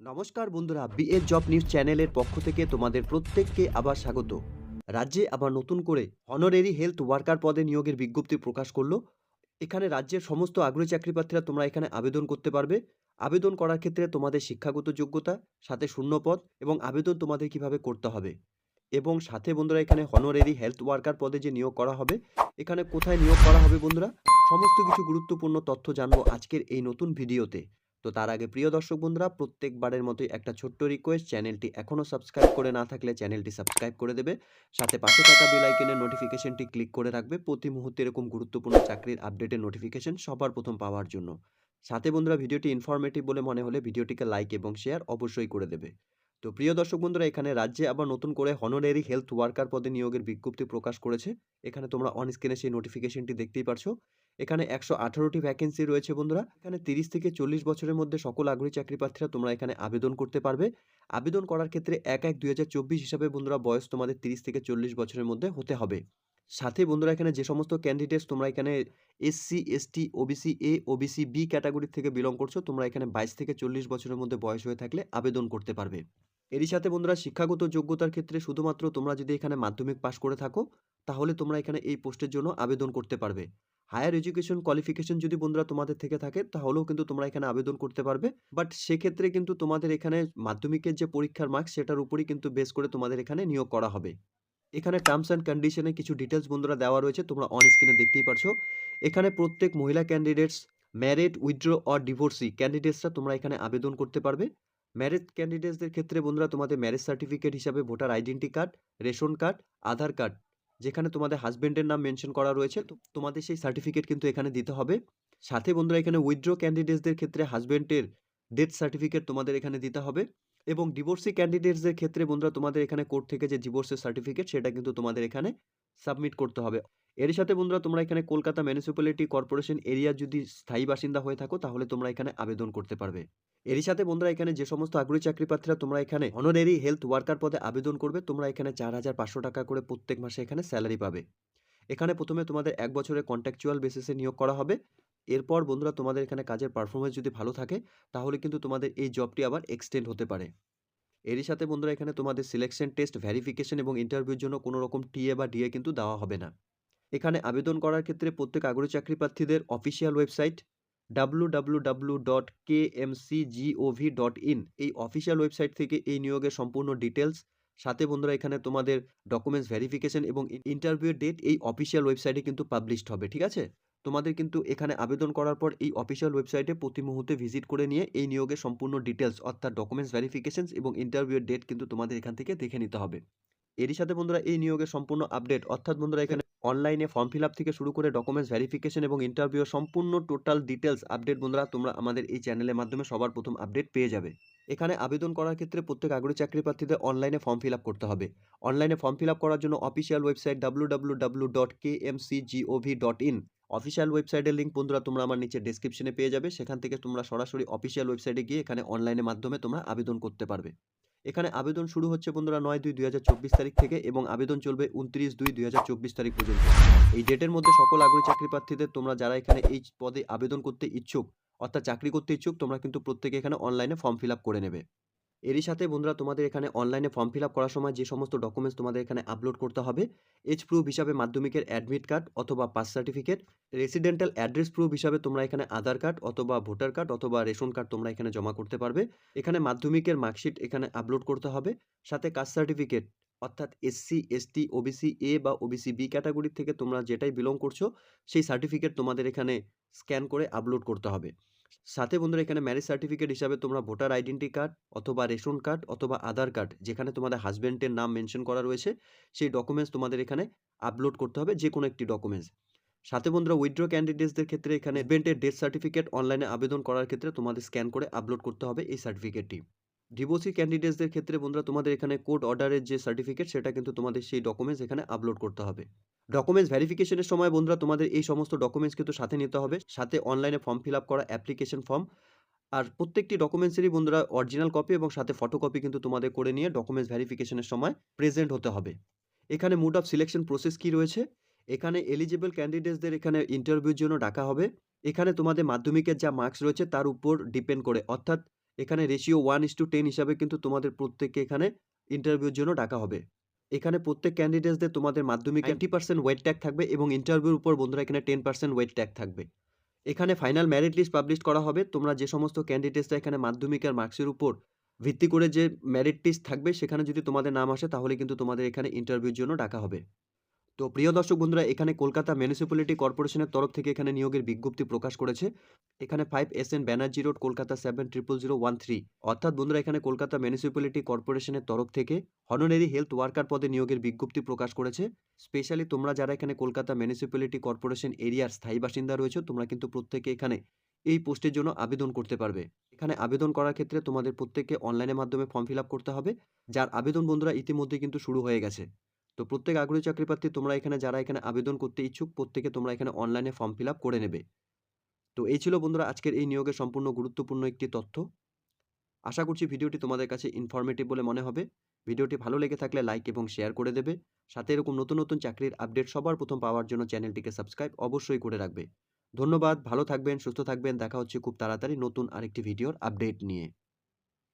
নমস্কার বন্ধুরা BA job news চ্যানেলের পক্ষ থেকে তোমাদের প্রত্যেককে আবার স্বাগত। রাজ্যে আবার নতুন করে অনারেরি হেলথ ওয়ার্কার পদে নিয়োগের বিজ্ঞপ্তি প্রকাশ করল। এখানে রাজ্যের সমস্ত আগ্রহী চাকরি প্রার্থীরা তোমরা এখানে আবেদন করতে পারবে। আবেদন করার ক্ষেত্রে তোমাদের শিক্ষাগত যোগ্যতা, সাথে শূন্য পদ এবং আবেদন তোমাদের কীভাবে করতে হবে। এবং সাথে বন্ধুরা, এখানে হনোরেরি হেলথ ওয়ার্কার পদে যে নিয়োগ করা হবে, এখানে কোথায় নিয়োগ করা হবে বন্ধুরা, সমস্ত কিছু গুরুত্বপূর্ণ তথ্য জানব আজকের এই নতুন ভিডিওতে। তো তার আগে প্রিয় দর্শক বন্ধুরা, প্রত্যেকবারের মতোই একটা ছোট্ট রিকোয়েস্ট চ্যানেলটি এখনও সাবস্ক্রাইব করে না থাকলে চ্যানেলটি সাবস্ক্রাইব করে দেবে। সাথে পাশে থাকা বেল আইকনের নোটিফিকেশনটি ক্লিক করে রাখবে। প্রতি মুহূর্তে এরকম গুরুত্বপূর্ণ চাকরির আপডেটের নোটিফিকেশন সবার প্রথম পাওয়ার জন্য। সাথে বন্ধুরা ভিডিওটি ইনফরমেটিভ বলে মনে হলে ভিডিওটিকে লাইক এবং শেয়ার অবশ্যই করে দেবে। তো প্রিয় দর্শক বন্ধুরা, এখানে রাজ্যে আবার নতুন করে হনোরেরি হেলথ ওয়ার্কার পদে নিয়োগের বিজ্ঞপ্তি প্রকাশ করেছে। এখানে তোমরা অন স্ক্রিনে সেই নোটিফিকেশনটি দেখতেই পারছ। এখানে একশো আঠারোটি ভ্যাকেন্সি রয়েছে বন্ধুরা। এখানে তিরিশ থেকে চল্লিশ বছরের মধ্যে সকল আগ্রহী চাকরি প্রার্থীরা তোমরা এখানে আবেদন করতে পারবে। আবেদন করার ক্ষেত্রে এক এক দুই হিসাবে বন্ধুরা বয়স তোমাদের তিরিশ থেকে চল্লিশ বছরের মধ্যে হতে হবে। সাথে বন্ধুরা এখানে যে সমস্ত ক্যান্ডিডেটস তোমরা এখানে SC ST OBC A OBC B category থেকে বিলং করছ, তোমরা এখানে বাইশ থেকে চল্লিশ বছরের মধ্যে বয়স হয়ে থাকলে আবেদন করতে পারবে। এরই সাথে বন্ধুরা শিক্ষাগত যোগ্যতার ক্ষেত্রে শুধুমাত্র তোমরা যদি এখানে মাধ্যমিক পাশ করে থাকো, তাহলে তোমরা এখানে এই পোস্টের জন্য আবেদন করতে পারবে। হায়ার এডুকেশন কোয়ালিফিকেশন যদি বন্ধুরা তোমাদের থেকে থাকে, তাহলেও কিন্তু তোমরা এখানে আবেদন করতে পারবে। বাট সেক্ষেত্রে কিন্তু তোমাদের এখানে মাধ্যমিকের যে পরীক্ষার মার্কস সেটার উপরই কিন্তু বেস করে তোমাদের এখানে নিয়োগ করা হবে। এখানে টার্মস অ্যান্ড কন্ডিশনে কিছু ডিটেলস বন্ধুরা দেওয়া রয়েছে, তোমরা অন স্ক্রিনে দেখতেই পারছ। এখানে প্রত্যেক মহিলা candidates married widowed or divorcee ক্যান্ডিডেটসরা তোমরা এখানে আবেদন করতে পারবে। ম্যারেজ ক্যান্ডিডেটসদের ক্ষেত্রে বন্ধুরা তোমাদের ম্যারেজ সার্টিফিকেট হিসাবে voter identity card ration card Aadhaar card যেখানে তোমাদের হাজব্যান্ডের নাম মেনশন করা রয়েছে, তো তোমাদের সেই সার্টিফিকেট কিন্তু এখানে দিতে হবে। সাথে বন্ধুরা, এখানে উইথড্র ক্যান্ডিডেটসদের ক্ষেত্রে হাজব্যান্ডের ডেথ সার্টিফিকেট তোমাদের এখানে দিতে হবে। এবং ডিভোর্সি ক্যান্ডিডেটসদের ক্ষেত্রে বন্ধুরা তোমাদের এখানে কোর্ট থেকে যে ডিভোর্সের সার্টিফিকেট সেটা কিন্তু তোমাদের এখানে সাবমিট করতে হবে। এর সাথে বন্ধুরা তোমরা এখানে কলকাতা মিউনিসিপ্যালিটি কর্পোরেশন এরিয়া যদি স্থায়ী বাসিন্দা হয়ে থাকো, তাহলে তোমরা এখানে আবেদন করতে পারবে। এরই সাথে বন্ধুরা এখানে যে সমস্ত আগ্রহী চাকরি প্রার্থীরা তোমরা এখানে অনারেরি হেলথ ওয়ার্কার পদে আবেদন করবে, তোমরা এখানে চার হাজার পাঁচশো টাকা করে প্রত্যেক মাসে এখানে স্যালারি পাবে। এখানে প্রথমে তোমাদের এক বছরের কন্ট্রাকচুয়াল বেসিসে নিয়োগ করা হবে। এরপর বন্ধুরা তোমাদের এখানে কাজের পারফরমেন্স যদি ভালো থাকে, তাহলে কিন্তু তোমাদের এই জবটি আবার এক্সটেন্ড হতে পারে। এরই সাথে বন্ধুরা এখানে তোমাদের সিলেকশন টেস্ট ভ্যারিফিকেশন এবং ইন্টারভিউর জন্য কোনো রকম টিএ বা ডিএ কিন্তু দেওয়া হবে না। এখানে আবেদন করার ক্ষেত্রে প্রত্যেক আগ্রহী চাকরি প্রার্থীদের official website W dot K M C dot in এই অফিসিয়াল ওয়েবসাইট থেকে এই নিয়োগের সম্পূর্ণ ডিটেলস সাথে বন্ধুরা এখানে তোমাদের ডকুমেন্টস ভেরিফিকেশন এবং ইন্টারভিউ ডেট এই অফিসিয়াল ওয়েবসাইটে কিন্তু পাবলিশড হবে, ঠিক আছে? তোমাদের কিন্তু এখানে আবেদন করার পর এই অফিসিয়াল ওয়েবসাইটে প্রতি মুহূর্তে ভিজিট করে নিয়ে এই নিয়োগের সম্পূর্ণ ডিটেলস অর্থাৎ ডকুমেন্টস ভেরিফিকেশনস এবং ইন্টারভিউ ডেট কিন্তু তোমাদের এখান থেকে দেখে নিতে হবে। এরই সাথে বন্ধুরা এই নিয়োগের সম্পূর্ণ আপডেট অর্থাৎ বন্ধুরা এখানে অনলাইনে ফর্ম ফিল থেকে শুরু করে ডকুমেন্টস ভেরিফিকেশন এবং ইন্টারভিউ সম্পূর্ণ টোটাল ডিটেলস আপডেট বন্ধুরা তোমরা আমাদের এই চ্যানেলের মাধ্যমে সবার প্রথম আপডেট পেয়ে যাবে। এখানে আবেদন করার ক্ষেত্রে প্রত্যেক আগ্রহী চাকরি প্রার্থীদের অনলাইনে ফর্ম ফিল করতে হবে। অনলাইনে ফর্ম ফিল করার জন্য official website W dot K M C dot in official ওয়েবসাইটের লিঙ্ক বন্ধুরা তোমরা আমার নিচে ডেসক্রিপশনে পেয়ে যাবে। সেখান থেকে তোমরা সরাসরি অফিসিয়াল ওয়েবসাইটে গিয়ে এখানে অনলাইনের মাধ্যমে তোমরা আবেদন করতে পারবে। এখানে আবেদন শুরু হচ্ছে বন্ধুরা নয় দুই দুই তারিখ থেকে এবং আবেদন চলবে উনত্রিশ দুই দুই তারিখ পর্যন্ত। এই ডেটের মধ্যে সকল আগ্রহী চাকরি প্রার্থীদের তোমরা যারা এখানে এই পদে আবেদন করতে ইচ্ছুক, অর্থাৎ চাকরি করতে ইচ্ছুক, তোমরা কিন্তু প্রত্যেকে এখানে অনলাইনে ফর্ম ফিল করে নেবে। এরই সাথে বন্ধুরা তোমাদের এখানে অনলাইনে ফর্ম ফিল করার সময় যে সমস্ত ডকুমেন্টস তোমাদের এখানে আপলোড করতে হবে এজ প্রুফ হিসাবে মাধ্যমিকের অ্যাডমিট কার্ড অথবা pass certificate residential address proof হিসাবে তোমরা এখানে আধার কার্ড অথবা ভোটার কার্ড অথবা রেশন কার্ড তোমরা এখানে জমা করতে পারবে। এখানে মাধ্যমিকের মার্কশিট এখানে আপলোড করতে হবে, সাথে কাস্ট সার্টিফিকেট অর্থাৎ এসসি এসটি ওবিসি এ বা ওবিসি বি ক্যাটাগরি থেকে তোমরা যেটাই বিলং করছ, সেই সার্টিফিকেট তোমাদের এখানে স্ক্যান করে আপলোড করতে হবে। সাথে বন্ধুরা এখানে ম্যারেজ সার্টিফিকেট হিসাবে তোমরা ভোটার আইডেন্টি কার্ড অথবা রেশন কার্ড অথবা আধার কার্ড যেখানে তোমাদের হাজব্যান্ডের নাম মেনশন করা রয়েছে, সেই ডকুমেন্টস তোমাদের এখানে আপলোড করতে হবে যে কোনো একটি ডকুমেন্টস সাথে বন্ধুরা উইথড্র ক্যান্ডিডেটসদের ক্ষেত্রে এখানে হাজব্যান্ডের ডেথ সার্টিফিকেট অনলাইনে আবেদন করার ক্ষেত্রে তোমাদের স্ক্যান করে আপলোড করতে হবে এই সার্টিফিকেটটি ডিভোর্সি ক্যান্ডিডেটসদের ক্ষেত্রে বন্ধুরা, তোমাদের এখানে কোর্ট অর্ডারের যে সার্টিফিকেট সেটা কিন্তু তোমাদের সেই ডকুমেন্টস এখানে আপলোড করতে হবে। ডকুমেন্টস ভেরিফিকেশনের সময় বন্ধুরা, তোমাদের এই সমস্ত ডকুমেন্টস কিন্তু সাথে নিতে হবে। সাথে অনলাইনে ফর্ম ফিল আপ করা অ্যাপ্লিকেশন ফর্ম আর প্রত্যেকটি ডকুমেন্টসেরই বন্ধুরা অরিজিনাল কপি এবং সাথে ফটোকপি কিন্তু তোমাদের করে নিয়ে ডকুমেন্টস ভেরিফিকেশনের সময় প্রেজেন্ট হতে হবে। এখানে মুড অফ সিলেকশন প্রসেস কি রয়েছে? এখানে এলিজিবল ক্যান্ডিডেটসদের এখানে ইন্টারভিউর জন্য ডাকা হবে। এখানে তোমাদের মাধ্যমিকের যা মার্কস রয়েছে, তার উপর ডিপেন্ড করে। অর্থাৎ এখানে ratio one is two ten হিসাবে কিন্তু তোমাদের প্রত্যেককে এখানে ইন্টারভিউর জন্য ডাকা হবে। এখানে প্রত্যেক ক্যান্ডিডেটসদের তোমাদের মাধ্যমিকে নাইনটি পার্সেন্ট ওয়েট ট্যাগ থাকবে এবং ইন্টারভিউর উপর বন্ধুরা এখানে টেন পার্সেন্ট ওয়েট ট্যাগ থাকবে। এখানে ফাইনাল মেরিট লিস্ট পাবলিশ করা হবে। তোমরা যে সমস্ত ক্যান্ডিডেটসরা এখানে মাধ্যমিকের মার্কসের উপর ভিত্তি করে যে মেরিট লিস্ট থাকবে সেখানে যদি তোমাদের নাম আসে তাহলে কিন্তু তোমাদের এখানে ইন্টারভিউর জন্য ডাকা হবে। তো প্রিয় দর্শক বন্ধুরা, এখানে কলকাতা মিউনিসিপ্যালিটি কর্পোরেশনের তরফ থেকে এখানে নিয়োগের বিজ্ঞপ্তি প্রকাশ করেছে। এখানে five S N Banerjee road Kolkata seven triple zero one three অর্থাৎ বন্ধুরা, এখানে কলকাতা মিউনিসিপ্যালিটি কর্পোরেশনের তরফ থেকে হনোনারি হেলথ ওয়ার্কার পদে নিয়োগের বিজ্ঞপ্তি প্রকাশ করেছে। স্পেশালি তোমরা যারা এখানে কলকাতা মিউনিসিপ্যালিটি কর্পোরেশন এরিয়ার স্থায়ী বাসিন্দা রয়েছে, তোমরা কিন্তু প্রত্যেকে এখানে এই পোস্টের জন্য আবেদন করতে পারবে। এখানে আবেদন করার ক্ষেত্রে তোমাদের প্রত্যেককে অনলাইনের মাধ্যমে ফর্ম ফিল করতে হবে। যার আবেদন বন্ধুরা, ইতিমধ্যে কিন্তু শুরু হয়ে গেছে। তো প্রত্যেক আগ্রহী চাকরি প্রার্থী তোমরা এখানে, যারা এখানে আবেদন করতে ইচ্ছুক, প্রত্যেকে তোমরা এখানে অনলাইনে ফর্ম ফিল করে নেবে। তো এই ছিল বন্ধুরা আজকের এই নিয়োগের সম্পূর্ণ গুরুত্বপূর্ণ একটি তথ্য। আশা করছি ভিডিওটি তোমাদের কাছে ইনফরমেটিভ বলে মনে হবে। ভিডিওটি ভালো লেগে থাকলে লাইক এবং শেয়ার করে দেবে। সাথে এরকম নতুন নতুন চাকরির আপডেট সবার প্রথম পাওয়ার জন্য চ্যানেলটিকে সাবস্ক্রাইব অবশ্যই করে রাখবে। ধন্যবাদ, ভালো থাকবেন, সুস্থ থাকবেন, দেখা হচ্ছে খুব তাড়াতাড়ি নতুন আরেকটি ভিডিওর আপডেট নিয়ে।